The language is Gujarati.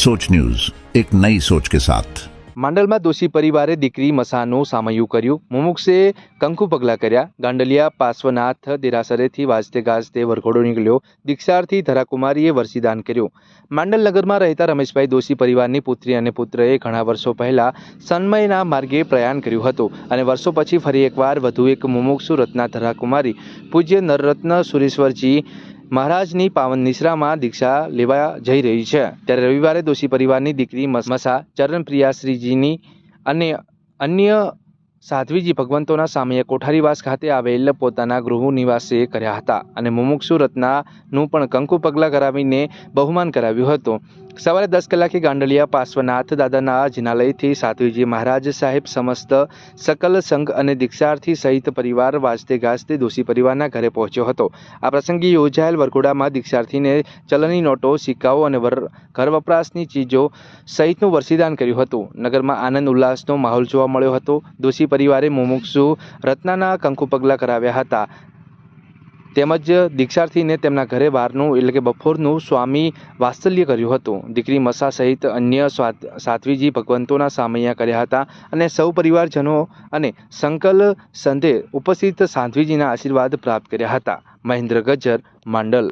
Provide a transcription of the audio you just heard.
सोच न्यूज एक नई सोच के साथ માંડલમાં દોષી પરિવારે દીકરી મસાનું સામયું કર્યું મુમુક્ષે કંકુ પગલા કર્યા ગાંડલિયા પાર્શ્વનાથ દેરાસરેથી વાજતે ગાજતે વરઘોડો નીકળ્યો દીક્ષાર્થી ધરાકુમારીએ વરસીદાન કર્યું માંડલ નગરમાં રહેતા રમેશભાઈ દોશી પરિવારની પુત્રી અને પુત્રએ ઘણા વર્ષો પહેલા સન્મયના માર્ગે પ્રયાણ કર્યું હતું અને વર્ષો પછી ફરી એકવાર વધુ એક મુમુક્ષુ રત્ના ધરાકુમારી પૂજ્ય નરરત્ન સુરેશ્વરજી મહારાજની પાવન નિશ્રામાં દીક્ષા લેવા જઈ રહી છે. ત્યારે રવિવારે દોશી પરિવારની દીકરી મસ- મસા ચરણપ્રિયાશ્રીજીની અને અન્ય સાધ્વીજી ભગવંતોના સામે કોઠારીવાસ ખાતે આવેલ પોતાના ગૃહ નિવાસે કર્યા હતા અને મુમુક્ષુ રત્નાનું પણ કંકુ પગલાં કરાવીને બહુમાન કરાવ્યું હતું. સવારે દસ કલાકે ગાંડલિયા પાર્શ્વનાથ દાદાના જિનાલયથી સાધુજી મહારાજ સાહેબ સમસ્ત સકલ સંઘ અને દીક્ષાર્થી સહિત પરિવાર વાજતે ગાજતે દોષી પરિવારના ઘરે પહોંચ્યો હતો. આ પ્રસંગે યોજાયેલ વરઘોડામાં દીક્ષાર્થીને ચલણી નોટો, સિક્કાઓ અને ઘર વપરાશની ચીજો સહિતનું વરસીદાન કર્યું હતું. નગરમાં આનંદ ઉલ્લાસનો માહોલ જોવા મળ્યો હતો. દોષી પરિવારે મુમુક્ષુ રત્નાના કંકુ પગલાં કરાવ્યા હતા. તેમજ દીક્ષાર્થીને તેમના ઘરે બહારનું, એટલે કે બપોરનું સ્વામી વાત્સલ્ય કર્યું હતું. દીકરી મસા સહિત અન્ય સાત્વીજી ભગવંતોના સામૈયા કર્યા હતા અને સૌ પરિવારજનો અને સંકલ સંધે ઉપસ્થિત સાધ્વીજીના આશીર્વાદ પ્રાપ્ત કર્યા હતા. મહેન્દ્ર ગજ્જર, માંડલ.